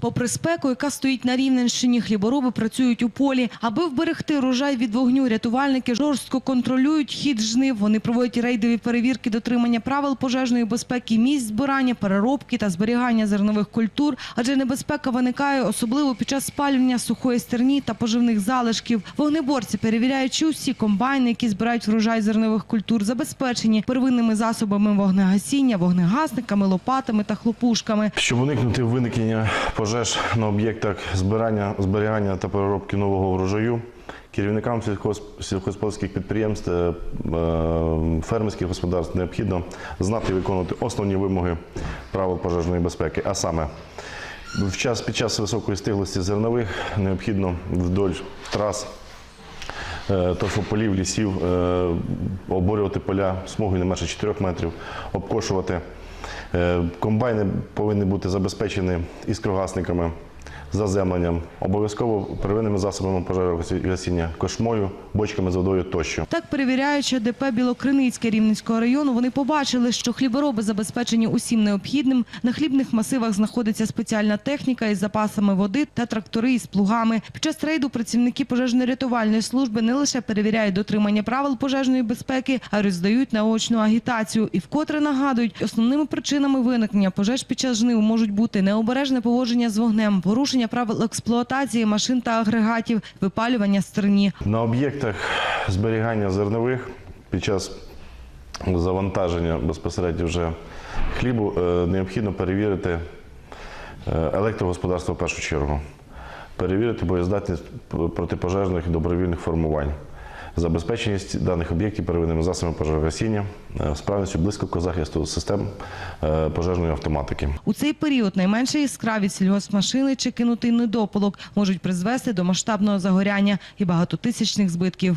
Попри спеку, яка стоїть на Рівненщині, хлібороби працюють у полі. Аби вберегти урожай від вогню, рятувальники жорстко контролюють хід жнив. Вони проводять рейдові перевірки дотримання правил пожежної безпеки, місць збирання, переробки та зберігання зернових культур. Адже небезпека виникає особливо під час спалювання сухої стерні та поживних залишків. Вогнеборці перевіряють, усі комбайни, які збирають врожай зернових культур, забезпечені первинними засобами вогнегасіння, вогнегасниками, лопатами та хлопушками. Щоб уникнути виникнення пожеж на об'єктах збирання, зберігання та переробки нового врожаю, керівникам сільськогосподарських підприємств, е, е, фермерських господарств необхідно знати і виконувати основні вимоги правил пожежної безпеки. А саме, в час, під час високої стиглості зернових необхідно вдоль трас е, торфополів, лісів, оборювати поля смугою не менше 4 метрів, обкошувати. Е, Комбайни повинні бути забезпечені іскрогасниками, заземленням, обов'язково первинними засобами пожежогасіння, кошмою, бочками з водою тощо. Так, перевіряючи ДП Білокриницьке Рівненського району, вони побачили, що хлібороби забезпечені усім необхідним. На хлібних масивах знаходиться спеціальна техніка із запасами води та трактори із плугами. Під час рейду працівники пожежно-рятувальної служби не лише перевіряють дотримання правил пожежної безпеки, а й роздають наочну агітацію. І вкотре нагадують, основними причинами виникнення пожеж під час жнив можуть бути необережне поводження з вогнем, порушення правил експлуатації машин та агрегатів, випалювання стерні. На об'єктах зберігання зернових під час завантаження безпосередньо вже хлібу е, необхідно перевірити е, електрогосподарство в першу чергу, перевірити боєздатність протипожежних і добровільних формувань, забезпеченість даних об'єктів первинними засобами пожежогасіння, е, справністю близького захисту систем е, пожежної автоматики. У цей період найменша іскра від сільгоспмашини чи кинутий недопалок можуть призвести до масштабного загоряння і багатотисячних збитків.